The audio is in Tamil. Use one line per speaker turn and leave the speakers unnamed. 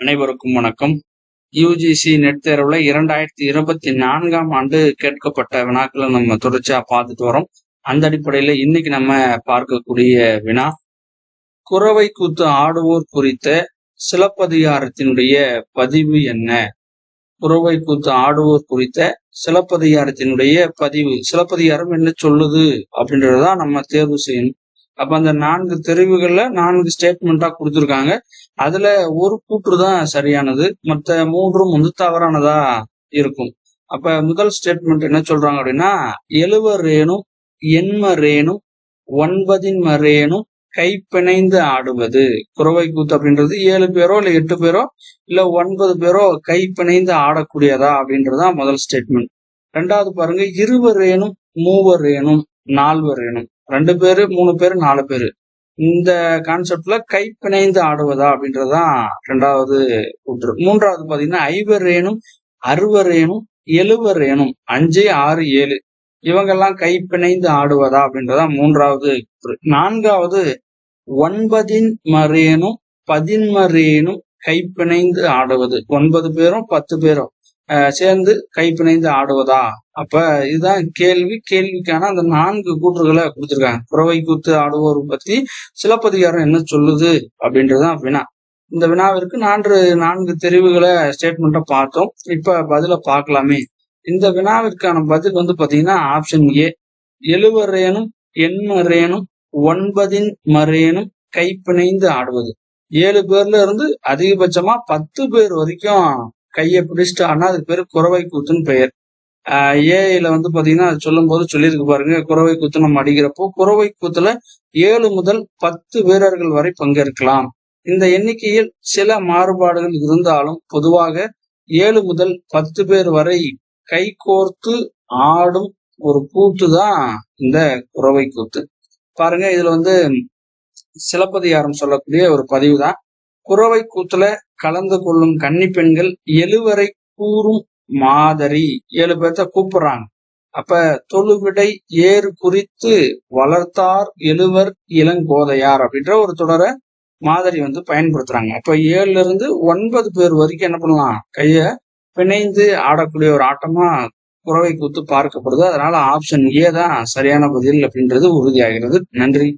அனைவருக்கும் வணக்கம். யூஜிசி நெட் தேர்வுல இரண்டாயிரத்தி இருபத்தி நான்காம் ஆண்டு கேட்கப்பட்ட வினாக்களை நம்ம தொடர்ச்சியா பார்த்துட்டு வரோம். அந்த அடிப்படையில இன்னைக்கு நம்ம பார்க்கக்கூடிய வினா குறவை கூத்து ஆடுவோர் குறித்த சிலப்பதிகாரத்தினுடைய பதிவு என்ன? குறவை கூத்து ஆடுவோர் குறித்த சிலப்பதிகாரத்தினுடைய பதிவு சிலப்பதிகாரம் என்ன சொல்லுது அப்படின்றதான் நம்ம தேர்வு செய்யணும். அப்ப அந்த நான்கு தெரிவுகள்ல நான்கு ஸ்டேட்மெண்டா கொடுத்துருக்காங்க. அதுல ஒரு கூற்று தான் சரியானது. மற்ற மூன்றும் வந்து தவறானதா இருக்கும். அப்ப முதல் ஸ்டேட்மெண்ட் என்ன சொல்றாங்க அப்படின்னா எழுவ ரேனும் எண்ம ரேனும் ஒன்பதின் மரேனும் கைப்பிணைந்து ஆடுவது. குறவை கூத்து அப்படின்றது ஏழு பேரோ இல்ல எட்டு பேரோ இல்ல ஒன்பது பேரோ கைப்பிணைந்து ஆடக்கூடியதா அப்படின்றதான் முதல் ஸ்டேட்மெண்ட் ரெண்டாவது பாருங்க இருவர் ஏனும் மூவர் ஏனும் நால்வர் ஏனும் ரெண்டு பேரு மூணு பேரு நாலு பேரு. இந்த கான்செப்ட்ல கை பிணைந்து ஆடுவதா அப்படின்றதான் ரெண்டாவது கூற்று. மூன்றாவது பாத்தீங்கன்னா ஐவரேனும் அறுவரேனும் எழுவரேனும் அஞ்சு ஆறு ஏழு. இவங்கெல்லாம் கை பிணைந்து ஆடுவதா அப்படின்றதான் மூன்றாவது நான்காவது ஒன்பதின் மரேனும் பதின்மரேனும் கைப்பிணைந்து ஆடுவது. ஒன்பது பேரும் பத்து பேரும் சேர்ந்து கைப்பிணைந்து ஆடுவதா? அப்ப இதுதான் கேள்வி. கேள்விக்கான அந்த நான்கு கூற்றுகளை கொடுத்துருக்காங்க. புறவை கூத்து ஆடுவோர் பத்தி சிலப்பதிகாரம் என்ன சொல்லுது அப்படின்றதுதான் வினா. இந்த வினாவிற்கு நான்கு நான்கு தெரிவுகளை ஸ்டேட்மெண்ட்டை பார்த்தோம். இப்ப பதில பார்க்கலாமே. இந்த வினாவிற்கான பதில் வந்து பாத்தீங்கன்னா ஆப்ஷன் ஏ எழுவரேனும் எண்மரேனும் ஒன்பதின் மரேனும் கைப்பிணைந்து ஆடுவது. ஏழு பேர்ல இருந்து அதிகபட்சமா பத்து பேர் வரைக்கும் கையை பிடிச்சிட்டு ஆனா அதுக்கு பேர் குறவை கூத்துன்னு பெயர். ஏஐல வந்து பாத்தீங்கன்னா அது சொல்லும் போது சொல்லியிருக்கு பாருங்க. குறவை கூத்து நம்ம அடிக்கிறப்போ குறவை கூத்துல ஏழு முதல் பத்து வீரர்கள் வரை பங்கேற்கலாம். இந்த எண்ணிக்கையில் சில மாறுபாடுகள் இருந்தாலும் பொதுவாக ஏழு முதல் பத்து பேர் வரை கை கோர்த்து ஆடும் ஒரு கூத்து தான் இந்த குறவை கூத்து. பாருங்க இதுல வந்து சிலப்பதிகாரம் சொல்லக்கூடிய ஒரு பதிவு தான். குறவை கூத்துல கலந்து கொள்ளும் கன்னி பெண்கள் எழுவரை கூறும் மாதிரி. ஏழு பேர்த்த கூப்பிடுறாங்க அப்ப தொழுவிடை ஏறு குறித்து வளர்த்தார் எழுவர் இளங்கோதையார் அப்படின்ற ஒரு தொடரை மாதிரி வந்து பயன்படுத்துறாங்க. அப்ப ஏழுல இருந்து ஒன்பது பேர் வரைக்கும் என்ன பண்ணலாம்? கைய பிணைந்து ஆடக்கூடிய ஒரு ஆட்டமா குறவை கூத்து பார்க்கப்படுது. அதனால ஆப்ஷன் ஏ தான் சரியான பதில் அப்படின்றது உறுதியாகிறது. நன்றி.